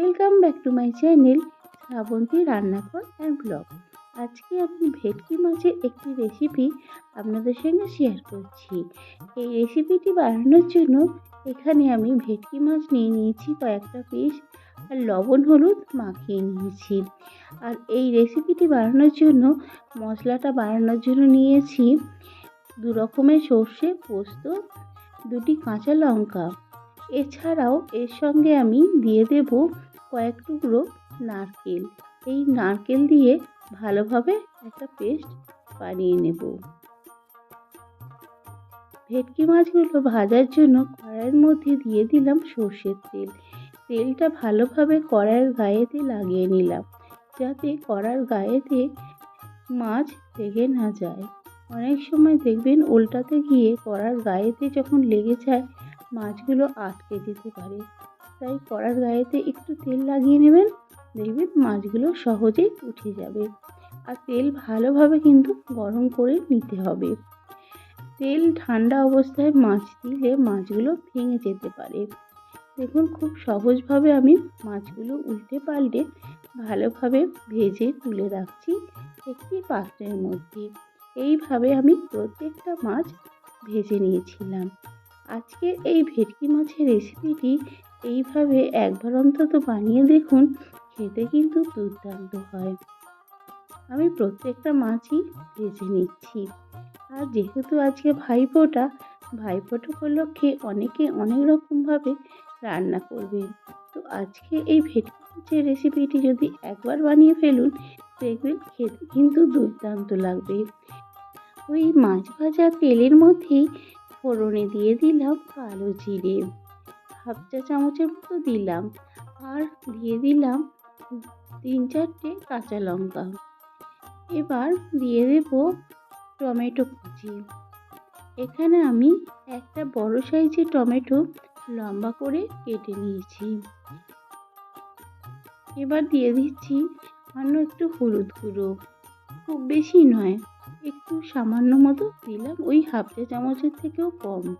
Welcome back to my channel Srabanti রান্নাঘর and blog. আজকে আমি ভেটকি মাছের একটি রেসিপি আপনাদের সঙ্গে শেয়ার করছি। এই রেসিপিটি বানানোর জন্য এখানে আমি ভেটকি মাছ নিয়ে নিয়েছি, কয়েকটা পিস আর লবণ, হলুদ মাখিয়ে নিয়েছি। আর এই রেসিপিটি বানানোর জন্য, মশলাটা বানানোর জন্য নিয়েছি দু রকমের সর্ষে পোস্ত, দুটি কাঁচা লঙ্কা। এছাড়াও এর সঙ্গে আমি দিয়ে দেব কয়েক টুকরো নারকেল। এই নারকেল দিয়ে ভালোভাবে একটা পেস্ট বানিয়ে নেব। ভেটকি মাছগুলো ভাজার জন্য কড়াইয়ের মধ্যে দিয়ে দিলাম সর্ষের তেল। তেলটা ভালোভাবে কড়াইয়ের গায়েতে লাগিয়ে নিলাম, যাতে কড়ার গায়েতে মাছ লেগে না যায়। অনেক সময় দেখবেন উল্টাতে গিয়ে কড়ার গায়েতে যখন লেগে যায়, মাছগুলো আটকে যেতে পারে। তাই কড়ার গায়েতে একটু তেল লাগিয়ে নেবেন। দেখবেন মাছগুলো সহজেই উঠে যাবে। আর তেল ভালোভাবে কিন্তু গরম করে নিতে হবে। তেল ঠান্ডা অবস্থায় মাছ দিলে মাছগুলো ভেঙে যেতে পারে। দেখুন, খুব সহজভাবে আমি মাছগুলো উল্টে পাল্টে ভালোভাবে ভেজে তুলে রাখছি একটি পাত্রের মধ্যে। এইভাবে আমি প্রত্যেকটা মাছ ভেজে নিয়েছিলাম। আজকের এই ভেটকি মাছের রেসিপিটি এইভাবে একবার অন্তত বানিয়ে দেখুন, খেতে কিন্তু দুর্দান্ত হয়। আমি প্রত্যেকটা মাছই ভেজে নিচ্ছি। আর যেহেতু আজকে ভাইফোঁটা ভাইফোঁটা উপলক্ষে অনেকে অনেক রকমভাবে রান্না করবে। তো আজকে এই ভেটকি মাছের রেসিপিটি যদি একবার বানিয়ে ফেলুন, দেখবেন খেতে কিন্তু দুর্দান্ত লাগবে। ওই মাছ ভাজা তেলের মধ্যেই ফোড়নে দিয়ে দিলাম কালো জিরে। হাফ চা চামচের মতো দিলাম আর দিয়ে দিলাম তিন চারটে কাঁচা লঙ্কা। এবার দিয়ে দেব টমেটো কুচি। এখানে আমি একটা বড় সাইজের টমেটো লম্বা করে কেটে নিয়েছি। এবার দিয়ে দিচ্ছি সামান্য একটু হলুদ গুঁড়ো। খুব বেশি নয়। একটু সামান্য মতো দিলাম, ওই হাফ চা চামচের থেকেও কম।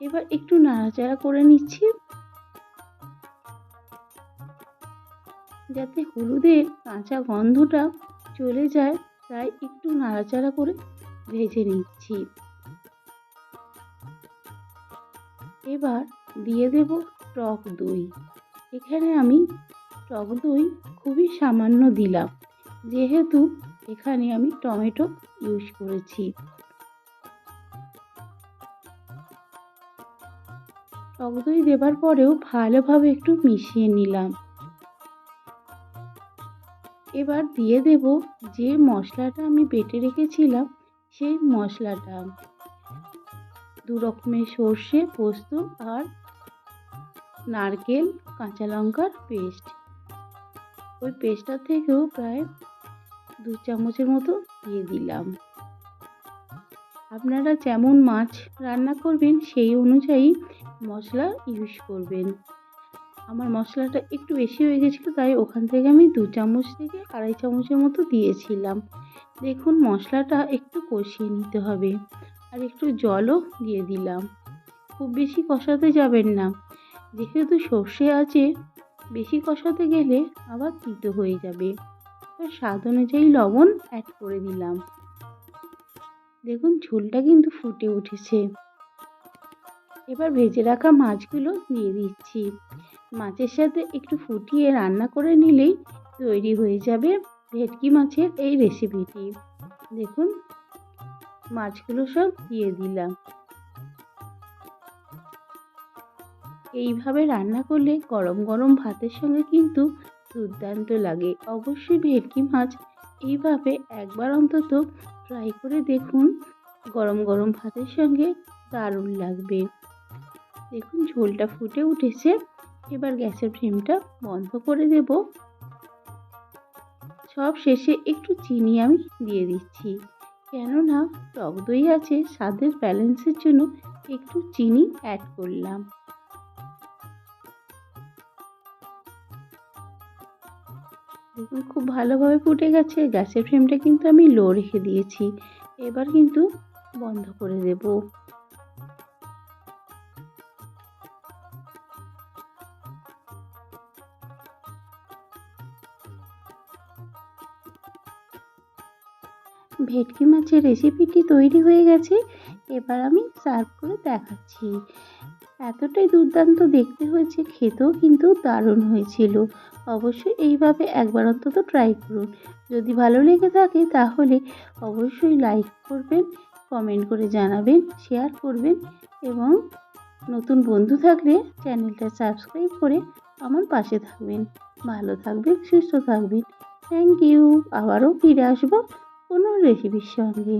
এবার একটু নাড়াচাড়া করে নিচ্ছি। যাতে হলুদের কাঁচা গন্ধটা চলে যায়, তাই একটু নাড়াচাড়া করে ভেজে নিচ্ছি। এবার দিয়ে দেব টক দই। এখানে আমি টক দই খুবই সামান্য দিলাম। যেহেতু এখানে আমি টমেটো ইউজ করেছি। টক দই দেবার পরেও ভালোভাবে একটু মিশিয়ে নিলাম। এবার দিয়ে দেব যে মশলাটা আমি বেটে রেখেছিলাম, সেই মশলাটা। দু রকমের সর্ষে, পোস্ত আর নারকেল, কাঁচা লঙ্কার পেস্ট। ওই পেস্টটা থেকেও প্রায় দু চামচের মতো দিয়ে দিলাম। আপনারা যেমন মাছ রান্না করবেন, সেই অনুযায়ী মশলা ইউজ করবেন। আমার মশলাটা একটু বেশি হয়ে গেছিল, তাই ওখান থেকে আমি দু চামচ থেকে আড়াই চামচের মতো দিয়েছিলাম। দেখুন, মশলাটা একটু কষিয়ে নিতে হবে আর একটু জলও দিয়ে দিলাম। খুব বেশি কষাতে যাবেন না। যেহেতু সর্ষে আছে, বেশি কষাতে গেলে আবার তিতো হয়ে যাবে। স্বাদ অনুযায়ী লবণ অ্যাড করে দিলাম। দেখুন, ঝোলটা কিন্তু ফুটে উঠেছে। এবার ভেজে রাখা মাছগুলো দিয়ে দিচ্ছি। মাছের সাথে একটু ফুটিয়ে রান্না করে নিলেই তৈরি হয়ে যাবে ভেটকি মাছের এই রেসিপিটি দেখুন, মাছগুলো সব দিয়ে দিলাম। এইভাবে রান্না করলে গরম গরম ভাতের সঙ্গে কিন্তু দুর্দান্ত লাগে। অবশ্যই ভেটকি মাছ এইভাবে একবার অন্তত ট্রাই করে দেখুন। গরম গরম ভাতের সঙ্গে দারুণ লাগবে। দেখুন ঝোলটা ফুটে উঠেছে। এবার গ্যাসের ফ্লেমটা বন্ধ করে দেব। সব শেষে একটু চিনি আমি দিয়ে দিচ্ছি। কেননা টক দই আছে, স্বাদের ব্যালেন্সের জন্য একটু চিনি অ্যাড করলাম। দেখুন, খুব ভালোভাবে ফুটে গেছে। গ্যাসের ফ্লেমটা কিন্তু আমি লো রেখে দিয়েছি। এবার কিন্তু বন্ধ করে দেব। ভেটকি মাছের রেসিপিটি তৈরি হয়ে গেছে। এবার আমি সার্ভ করে দেখাচ্ছি। এতটাই দুর্দান্ত দেখতে হয়েছে, খেতেও কিন্তু দারুণ হয়েছিল। অবশ্যই এইভাবে একবার অন্তত ট্রাই করুন। যদি ভালো লেগে থাকে তাহলে অবশ্যই লাইক করবেন কমেন্ট করে জানাবেন শেয়ার করবেন এবং নতুন বন্ধু থাকলে চ্যানেলটা সাবস্ক্রাইব করে আমার পাশে থাকবেন। ভালো থাকবেন, সুস্থ থাকবেন। থ্যাংক ইউ আবারও ফিরে আসব কোনো রেসিপির সঙ্গে